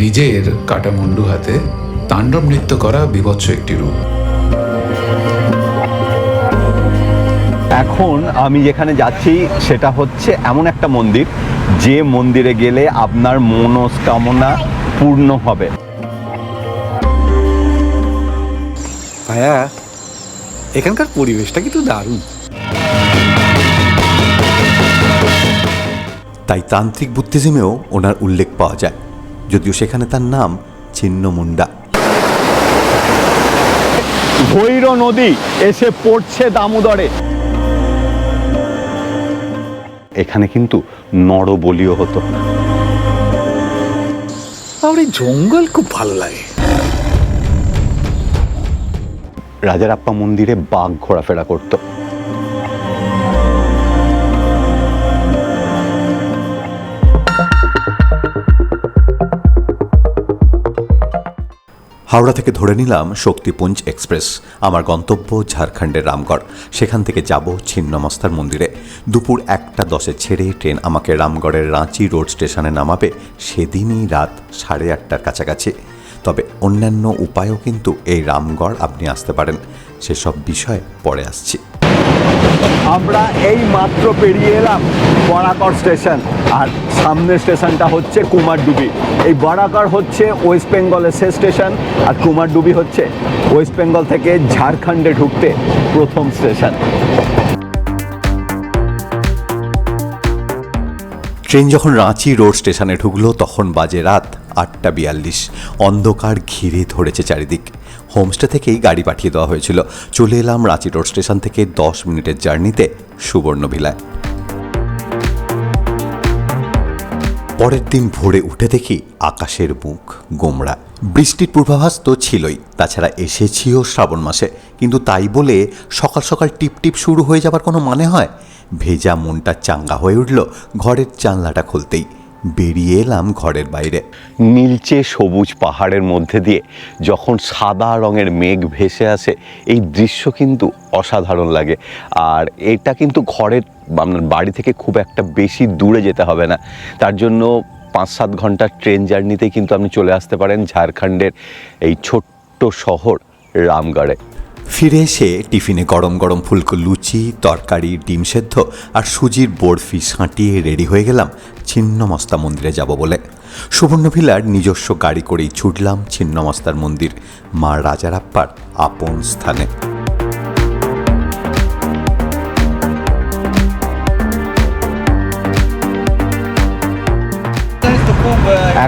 নিজের কাটা মুন্ডু হাতে তাণ্ডব নৃত্য করা বিভৎস একটি রূপ। এখন আমি যেখানে যাচ্ছি সেটা হচ্ছে এমন একটা মন্দির যে মন্দিরে গেলে আপনার মনস্কামনা পূর্ণ হবে। ভাইয়া এখানকার পরিবেশটা কিন্তু দারুণ। তাই তান্ত্রিক বুদ্ধিজমেও ওনার উল্লেখ পাওয়া যায়। যদিও সেখানে তার নাম ছিন্নমুন্ডা। ভৈর নদী এসে পড়ছে দামোদরে। এখানে কিন্তু নরবলিও হতো। আমার এই জঙ্গল খুব ভালো লাগে। রাজারাপ্পা মন্দিরে বাঘ ঘোরাফেরা করতো। হাওড়া থেকে ধরে নিলাম শক্তিপুঞ্জ এক্সপ্রেস। আমার গন্তব্য ঝাড়খণ্ডের রামগড়। সেখান থেকে যাব ছিন্নমস্তার মন্দিরে। দুপুর একটা দশে ছেড়ে ট্রেন আমাকে রামগড়ের রাঁচি রোড স্টেশনে নামাবে সেদিনই রাত সাড়ে আটটার কাছাকাছি। তবে অন্যান্য উপায়ও কিন্তু এই রামগড় আপনি আসতে পারেন। সেসব বিষয়ে পরে আসছি। আমরা এই মাত্র পেরিয়ে এলাম বরাকর স্টেশন। আর সামনের স্টেশনটা হচ্ছে কুমারডুবি। এই বরাকর হচ্ছে ওয়েস্ট বেঙ্গলের শেষ স্টেশন, আর কুমারডুবি হচ্ছে ওয়েস্ট বেঙ্গল থেকে ঝাড়খণ্ডে ঢুকতে প্রথম স্টেশন। ট্রেন যখন রাঁচি রোড স্টেশনে ঢুকলো, তখন বাজে রাত আটটা বিয়াল্লিশ। অন্ধকার ঘিরে ধরেছে চারিদিক। হোমস্টে থেকেই গাড়ি পাঠিয়ে দেওয়া হয়েছিল। চলে এলাম রাঁচি রোড স্টেশন থেকে দশ মিনিটের জার্নিতে সুবর্ণভিলায় পরের দিন ভোরে উঠে দেখি আকাশের মুখ গোমড়া। বৃষ্টির পূর্বাভাস তো ছিলই, তাছাড়া এসেছিও শ্রাবণ মাসে। কিন্তু তাই বলে সকাল সকাল টিপ টিপ শুরু হয়ে যাবার কোনো মানে হয়? ভেজা মনটা চাঙ্গা হয়ে উঠল ঘরের জানলাটা খুলতেই। বেরিয়ে এলাম ঘরের বাইরে। নীলচে সবুজ পাহাড়ের মধ্যে দিয়ে যখন সাদা রঙের মেঘ ভেসে আসে, এই দৃশ্য কিন্তু অসাধারণ লাগে। আর এটা কিন্তু ঘরের আপনার বাড়ি থেকে খুব একটা বেশি দূরে যেতে হবে না। তার জন্য পাঁচ সাত ঘণ্টার ট্রেন জার্নিতেই কিন্তু আপনি চলে আসতে পারেন ঝাড়খণ্ডের এই ছোট্ট শহর রামগড়ে। ফিরে এসে টিফিনে গরম গরম ফুলকো লুচি, তরকারি, ডিম সেদ্ধ আর সুজির বরফি সাঁটিয়ে রেডি হয়ে গেলাম ছিন্নমস্তা মন্দিরে যাব বলে। সুবর্ণভিলার নিজস্ব গাড়ি করেই ছুটলাম ছিন্নমস্তার মন্দির, মা রাজারাপ্পার আপন স্থানে।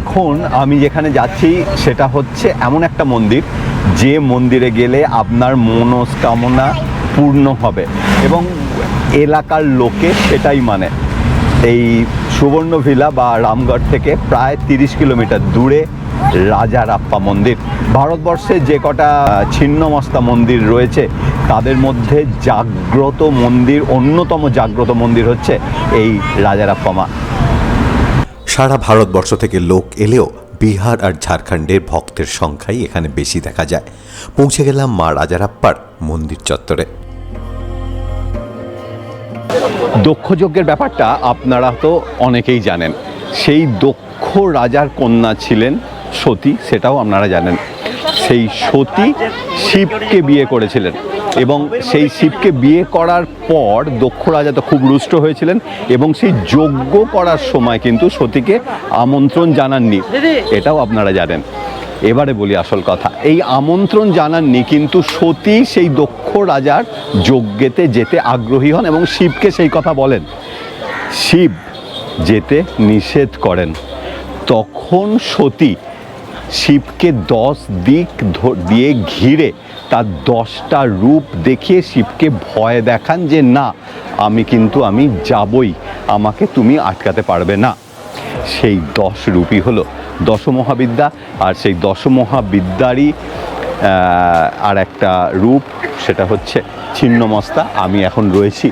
এখন আমি যেখানে যাচ্ছি, সেটা হচ্ছে এমন একটা মন্দির, যে মন্দিরে গেলে আপনার মনস্কামনা পূর্ণ হবে এবং এলাকার লোকে সেটাই মানে। এই সুবর্ণ ভিলা বা রামগড় থেকে প্রায় তিরিশ কিলোমিটার দূরে রাজারাপ্পা মন্দির। ভারতবর্ষে যে কটা ছিন্নমস্তা মন্দির রয়েছে, তাদের মধ্যে জাগ্রত মন্দির, অন্যতম জাগ্রত মন্দির হচ্ছে এই রাজারাপ্পা মা। সারা ভারতবর্ষ থেকে লোক এলেও বিহার আর ঝাড়খণ্ডের ভক্তের সংখ্যাই এখানে বেশি দেখা যায়। পৌঁছে গেলাম মা রাজারাপ্পার মন্দির চত্বরে। দক্ষযজ্ঞের ব্যাপারটা আপনারা তো অনেকেই জানেন। সেই দক্ষ রাজার কন্যা ছিলেন সতী, সেটাও আপনারা জানেন। সেই সতী শিবকে বিয়ে করেছিলেন। এবং সেই শিবকে বিয়ে করার পর দক্ষ রাজা তো খুব রুষ্ট হয়েছিলেন এবং সেই যজ্ঞ করার সময় কিন্তু সতীকে আমন্ত্রণ জানাননি। এটাও আপনারা জানেন। এবারে বলি আসল কথা এই আমন্ত্রণ জানাননি কিন্তু সতী সেই দক্ষ রাজার যজ্ঞেতে যেতে আগ্রহী হন এবং শিবকে সেই কথা বলেন। শিব যেতে নিষেধ করেন। তখন সতী শিবকে দশ দিক দিয়ে ঘিরে তার দশটা রূপ দেখিয়ে শিবকে ভয় দেখান যে, না, আমি কিন্তু, আমি যাবই, আমাকে তুমি আটকাতে পারবে না। সেই দশ রূপই হলো দশমহাবিদ্যা, আর সেই দশমহাবিদ্যারই আর একটা রূপ, সেটা হচ্ছে ছিন্নমস্তা। আমি এখন রয়েছি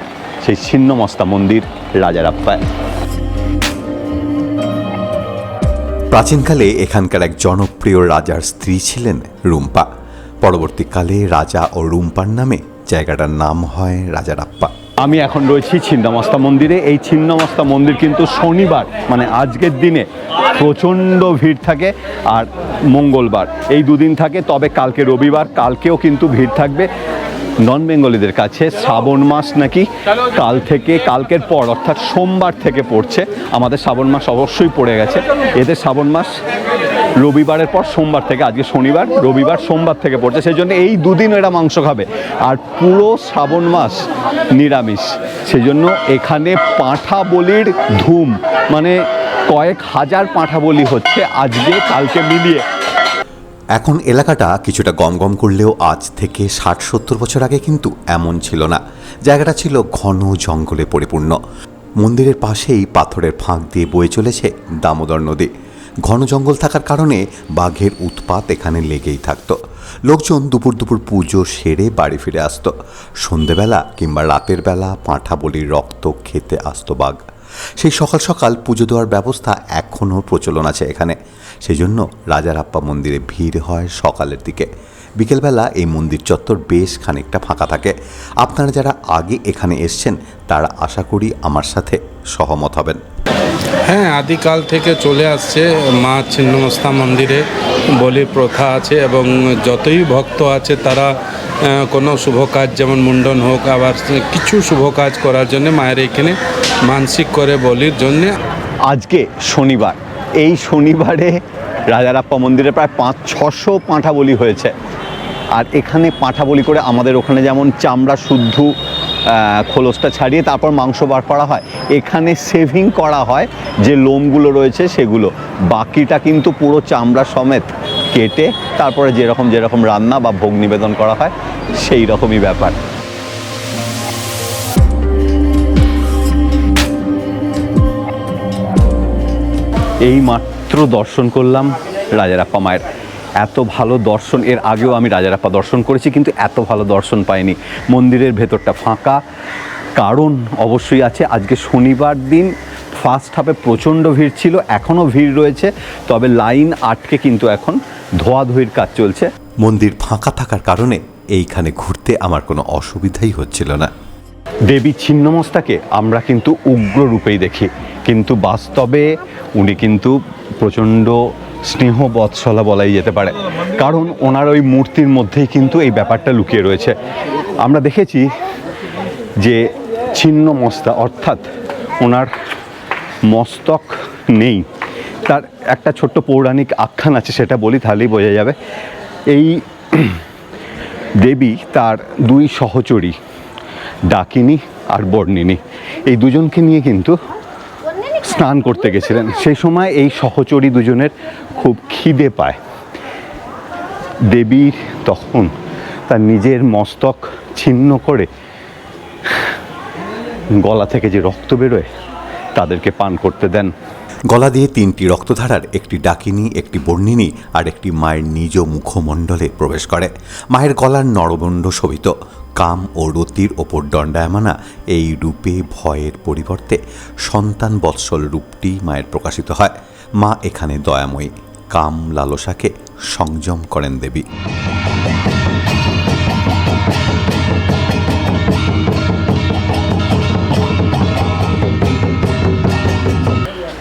সেই ছিন্নমস্তা মন্দির রাজারাপ্পায় প্রাচীনকালে এখানকার এক জনপ্রিয় রাজার স্ত্রী ছিলেন রুম্পা। পরবর্তীকালে রাজা ও রুম্পার নামে জায়গাটার নাম হয় রাজারাপ্পা। আমি এখন রয়েছি ছিন্নমস্তা মন্দিরে। এই ছিন্নমস্তা মন্দির কিন্তু শনিবার মানে আজকের দিনে প্রচণ্ড ভিড় থাকে আর মঙ্গলবার। এই দুদিন থাকে, তবে কালকে রবিবার, কালকেও কিন্তু ভিড় থাকবে। নন বেঙ্গলিদের কাছে শ্রাবণ মাস নাকি? কাল থেকে, কালকের পর, অর্থাৎ সোমবার থেকে পড়ছে। আমাদের শ্রাবণ মাস অবশ্যই পড়ে গেছে। এদের শ্রাবণ মাস রবিবারের পর সোমবার থেকে, আজকে শনিবার, রবিবার সোমবার থেকে পড়ছে সেই জন্য এই দুদিন এরা মাংস খাবে। আর পুরো শ্রাবণ মাস নিরামিষ। সেই জন্য এখানে পাঁঠা বলির ধুম মানে কয়েক হাজার পাঁঠা বলি হচ্ছে আজকে, কালকে মিলিয়ে। এখন এলাকাটা কিছুটা গম গম করলেও আজ থেকে ষাট সত্তর বছর আগে কিন্তু এমন ছিল না। জায়গাটা ছিল ঘন জঙ্গলে পরিপূর্ণ। মন্দিরের পাশেই পাথরের ফাঁক দিয়ে বয়ে চলেছে দামোদর নদী। ঘন জঙ্গল থাকার কারণে বাঘের উৎপাত এখানে লেগেই থাকতো। লোকজন দুপুর দুপুর পুজো সেরে বাড়ি ফিরে আসতো। সন্ধেবেলা কিংবা রাতের বেলা পাঁঠা বলির রক্ত খেতে আসতো বাঘ। সেই সকাল সকাল পুজো দেওয়ার ব্যবস্থা এখনও প্রচলন আছে এখানে। সেই জন্য রাজারাপ্পা মন্দিরে ভিড় হয় সকালের দিকে। বিকেলবেলা এই মন্দির চত্বর বেশ খানিকটা ফাঁকা থাকে। আপনারা যারা আগে এখানে এসছেন, তারা আশা করি আমার সাথে সহমত হবেন। হ্যাঁ আদিকাল থেকে চলে আসছে মা ছিন্নমস্তা মন্দিরে। বলি প্রথা আছে এবং যতই ভক্ত আছে তারা কোনো শুভ কাজ যেমন মুন্ডন হোক, আবার কিছু শুভ কাজ করার জন্য মায়ের এখানে মানসিক করে বলির জন্যে আজকে শনিবার। এই শনিবারে রাজারাপ্পা মন্দিরে প্রায় পাঁচ, ছশো পাঁঠা বলি হয়েছে। আর এখানে পাঁঠা বলি করে আমাদের ওখানে যেমন চামড়া শুদ্ধ খোলসটা ছাড়িয়ে তারপর মাংস বার করা হয়। এখানে সেভিং করা হয় যে লোমগুলো রয়েছে সেগুলো। বাকিটা কিন্তু পুরো চামড়া সমেত কেটে তারপরে যেরকম যেরকম রান্না বা ভোগ নিবেদন করা হয়, সেই রকমই ব্যাপার। এই মাত্র দর্শন করলাম রাজারাপ্পা মায়ের এত ভালো দর্শন এর আগেও আমি রাজারাপ্পা দর্শন করেছি কিন্তু এত ভালো দর্শন পাইনি। মন্দিরের ভেতরটা ফাঁকা। কারণ অবশ্যই আছে আজকে শনিবার দিন ফার্স্ট হাফে প্রচণ্ড ভিড় ছিল এখনও ভিড় রয়েছে তবে লাইন আটকে কিন্তু এখন ধোয়াধুয়ির কাজ চলছে। মন্দির ফাঁকা থাকার কারণে এইখানে ঘুরতে আমার কোনো অসুবিধাই হচ্ছিল না। দেবী ছিন্নমস্তাকে আমরা কিন্তু উগ্র রূপেই দেখি কিন্তু বাস্তবে উনি কিন্তু প্রচণ্ড স্নেহ বৎসলা বলাই যেতে পারে। কারণ ওনার ওই মূর্তির মধ্যেই কিন্তু এই ব্যাপারটা লুকিয়ে রয়েছে। আমরা দেখেছি যে ছিন্নমস্তা অর্থাৎ ওনার মস্তক নেই। তার একটা ছোট্ট পৌরাণিক আখ্যান আছে, সেটা বলি, তাহলেই বোঝা যাবে। এই দেবী তার দুই সহচরী, ডাকিনী আর বর্ণিনী। এই দুজনকে নিয়ে কিন্তু স্নান করতে গেছিলেন। সেই সময় এই সহচরী দুজনের খুব খিদে পায়। দেবীর তখন তার নিজের মস্তক ছিন্ন করে গলা থেকে যে রক্ত বেরোয়, তাদেরকে পান করতে দেন। গলা দিয়ে তিনটি রক্তধারার একটি ডাকিনী, একটি বর্ণিনী আর একটি মায়ের নিজ মুখমণ্ডলে প্রবেশ করে। মায়ের গলার নরবণ্ড শোভিত। কাম ও রতির ওপর দণ্ডায়মানা এই রূপে ভয়ের পরিবর্তে সন্তান বৎসল রূপটি মায়ের প্রকাশিত হয়। মা এখানে দয়াময়ী। কাম লালসাকে সংযম করেন দেবী।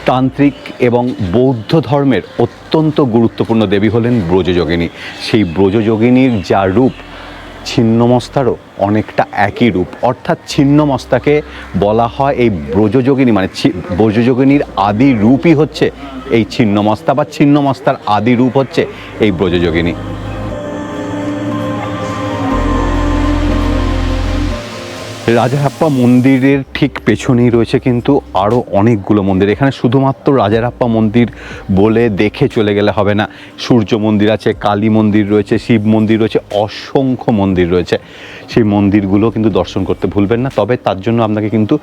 তান্ত্রিক এবং বৌদ্ধ ধর্মের অত্যন্ত গুরুত্বপূর্ণ দেবী হলেন ব্রজযোগিনী। সেই ব্রজযোগিনীর যা রূপ, ছিন্নমস্তারও অনেকটা একই রূপ। অর্থাৎ ছিন্নমস্তাকে বলা হয় এই ব্রজযোগিনী মানে ব্রজযোগিনীর আদি রূপই হচ্ছে এই ছিন্নমস্তা বা ছিন্নমস্তার আদি রূপ হচ্ছে এই ব্রজযোগিনী। রাজারাপ্পা মন্দিরের ঠিক পেছনেই রয়েছে কিন্তু আরও অনেকগুলো মন্দির। এখানে শুধুমাত্র রাজারাপ্পা মন্দির বলে দেখে চলে গেলে হবে না। সূর্য মন্দির আছে, কালী মন্দির রয়েছে, শিব মন্দির রয়েছে, অসংখ্য মন্দির রয়েছে। সেই মন্দিরগুলো কিন্তু দর্শন করতে ভুলবেন না। তবে তার জন্য আপনাকে কিন্তু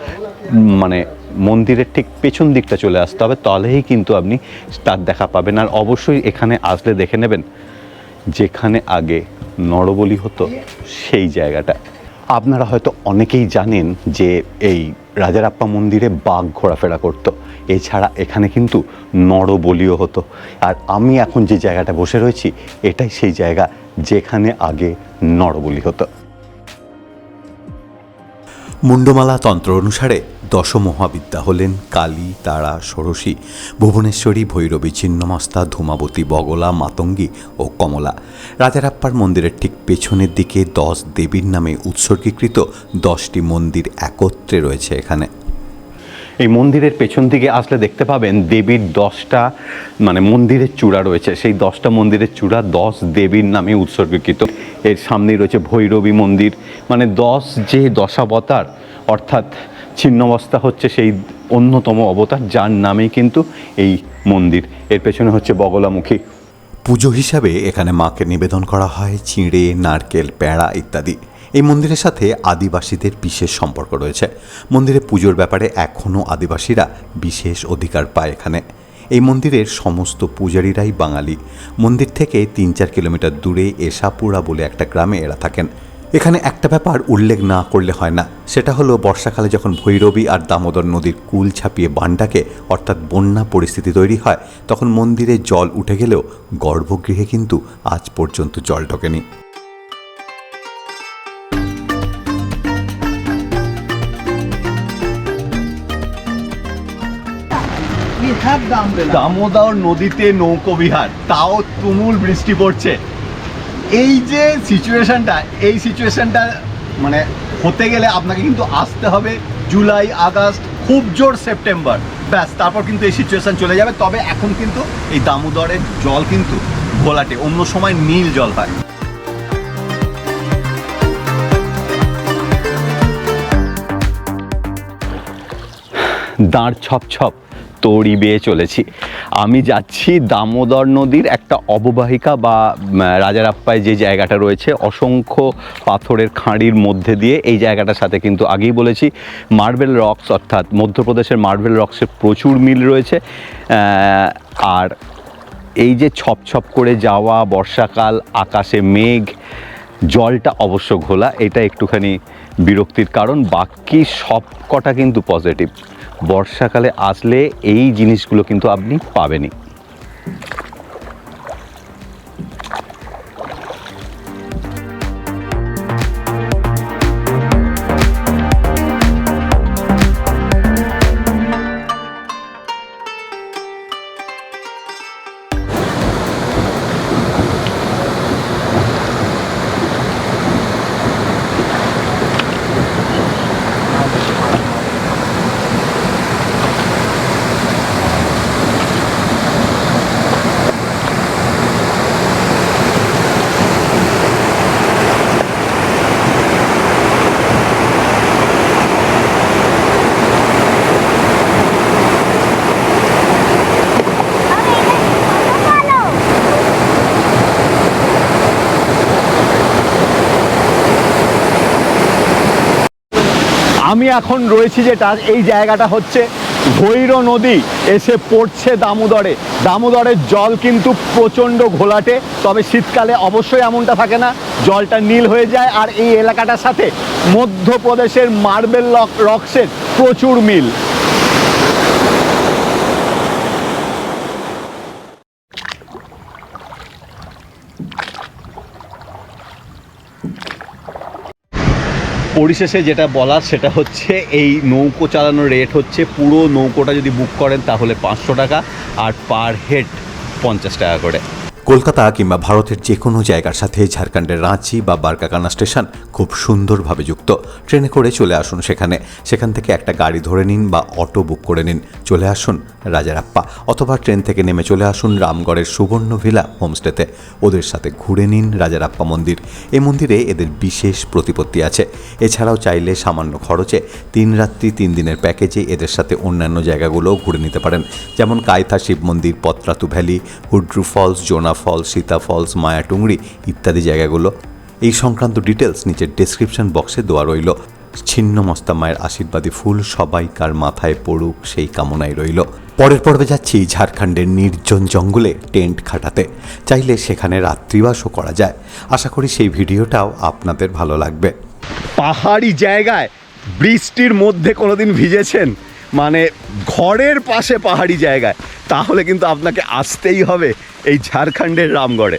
মানে মন্দিরের ঠিক পেছন দিকটা চলে আসতে হবে। তাহলেই কিন্তু আপনি তার দেখা পাবেন। আর অবশ্যই এখানে আসলে দেখে নেবেন, যেখানে আগে নরবলি হতো, সেই জায়গাটা। আপনারা হয়তো অনেকেই জানেন যে এই রাজারাপ্পা মন্দিরে বাঘ ঘোরাফেরা করতো। এছাড়া এখানে কিন্তু নরবলিও হতো। আর আমি এখন যে জায়গাটা বসে রয়েছি, এটাই সেই জায়গা যেখানে আগে নরবলি হতো। মুন্ডমালা তন্ত্র অনুসারে দশ মহাবিদ্যা হলেন কালী, তারা, ষোড়শী, ভুবনেশ্বরী, ভৈরবী, ছিন্নমস্তা, ধূমাবতী, বগলা, মাতঙ্গী ও কমলা। রাজারাপ্পার মন্দিরের ঠিক পেছনের দিকে দশ দেবীর নামে উৎসর্গীকৃত দশটি মন্দির একত্রে রয়েছে এখানে। এই মন্দিরের পেছন দিকে আসলে দেখতে পাবেন দেবীর দশটা মানে মন্দিরের চূড়া রয়েছে। সেই দশটা মন্দিরের চূড়া দশ দেবীর নামে উৎসর্গীকৃত। এর সামনেই রয়েছে ভৈরবী মন্দির। মানে দশ যে দশাবতার, অর্থাৎ ছিন্নবস্তা হচ্ছে সেই অন্যতম অবতার, যার নামেই কিন্তু এই মন্দির। এর পেছনে হচ্ছে বগলামুখী। পুজো হিসাবে এখানে মাকে নিবেদন করা হয়, চিঁড়ে, নারকেল প্যাড়া ইত্যাদি। এই মন্দিরের সাথে আদিবাসীদের বিশেষ সম্পর্ক রয়েছে। মন্দিরে পুজোর ব্যাপারে এখনও আদিবাসীরা বিশেষ অধিকার পায় এখানে। এই মন্দিরের সমস্ত পূজারীরাই বাঙালি। মন্দির থেকে তিন চার কিলোমিটার দূরে এশাপুরা বলে একটা গ্রামে এরা থাকেন। এখানে একটা ব্যাপার উল্লেখ না করলে হয় না। সেটা হলো বর্ষাকালে যখন ভৈরবী আর দামোদর নদীর কুল ছাপিয়ে বানটাকে অর্থাৎ বন্যা পরিস্থিতি তৈরি হয় তখন মন্দিরে জল উঠে গেলেও গর্ভগৃহে কিন্তু আজ পর্যন্ত জল ঢোকেনি। দামোদর নদীতে নৌকো বিহার তাও তুমুল বৃষ্টি পড়ছে। এই যে সিচুয়েশনটা এই সিচুয়েশনটা মানে হতে গেলে আপনাকে কিন্তু আসতে হবে জুলাই আগস্ট খুব জোর সেপ্টেম্বর ব্যাস, তারপর কিন্তু এই সিচুয়েশান চলে যাবে। তবে এখন কিন্তু এই দামোদরের জল কিন্তু ঘোলাটে, অন্য সময় নীল জল হয়। দাঁড় ছপ ছপ তড়ি বেয়ে চলেছি। আমি যাচ্ছি দামোদর নদীর একটা অববাহিকা বা রাজারাপ্পায় যে জায়গাটা রয়েছে, অসংখ্য পাথরের খাঁড়ির মধ্যে দিয়ে এই জায়গাটার সাথে কিন্তু আগেই বলেছি মার্বেল রক্স অর্থাৎ মধ্যপ্রদেশের মার্বেল রক্সের প্রচুর মিল রয়েছে। আর এই যে ছপ ছপ করে যাওয়া, বর্ষাকাল, আকাশে মেঘ, জলটা অবশ্য ঘোলা, এটা একটুখানি বিরক্তির কারণ বাকি সব কটা কিন্তু পজিটিভ বর্ষাকালে আসলে এই জিনিসগুলো কিন্তু আপনি পাবেনই। আমি এখন রয়েছি যেটা, এই জায়গাটা হচ্ছে ভৈর নদী। এসে পড়ছে দামোদরে। দামোদরের জল কিন্তু প্রচণ্ড ঘোলাটে, তবে শীতকালে অবশ্যই এমনটা থাকে না, জলটা নীল হয়ে যায় আর এই এলাকাটার সাথে মধ্যপ্রদেশের মার্বেল রক্সের প্রচুর মিল। পরিশেষে যেটা বলার সেটা হচ্ছে, এই নৌকো চালানোর রেট হচ্ছে, পুরো নৌকোটা যদি বুক করেন তাহলে পাঁচশো টাকা আর পার হেড পঞ্চাশ টাকা করে। কলকাতা কিংবা ভারতের যে কোনো জায়গার সাথে ঝাড়খণ্ডের রাঁচি বা বারকাকানা স্টেশন খুব সুন্দরভাবে যুক্ত। ট্রেনে করে চলে আসুন সেখানে। সেখান থেকে একটা গাড়ি ধরে নিন বা অটো বুক করে নিন। চলে আসুন রাজারাপ্পা অথবা ট্রেন থেকে নেমে চলে আসুন রামগড়ের সুবর্ণ ভিলা হোমস্টেতে। ওদের সাথে ঘুরে নিন রাজারাপ্পা মন্দির। এই মন্দিরে এদের বিশেষ প্রতিপত্তি আছে। এছাড়াও চাইলে সামান্য খরচে তিন রাত্রি, তিন দিনের প্যাকেজে এদের সাথে অন্যান্য জায়গাগুলোও ঘুরে নিতে পারেন। যেমন কায়থা শিব মন্দির, Patratu valley, Hundru falls, Jonha falls Sita falls Mayatungri ইত্যাদি জায়গাগুলো। এই সংক্রান্ত ডিটেলস নিচের ডেসক্রিপশন বক্সে দেওয়া রইল। ছিন্ন মস্তা মায়ের আশীর্বাদী ফুল সবাইকার মাথায় পড়ুক সেই কামনাই রইল। পরের পর্বে যাচ্ছি ঝাড়খণ্ডের নির্জন জঙ্গলে টেন্ট খাটাতে। চাইলে সেখানে রাত্রিবাসও করা যায়। আশা করি সেই ভিডিওটাও আপনাদের ভালো লাগবে। পাহাড়ি জায়গায় বৃষ্টির মধ্যে কোনোদিন ভিজেছেন? মানে ঘরের পাশে পাহাড়ি জায়গায় তাহলে কিন্তু আপনাকে আসতেই হবে এই ঝাড়খণ্ডের রামগড়ে।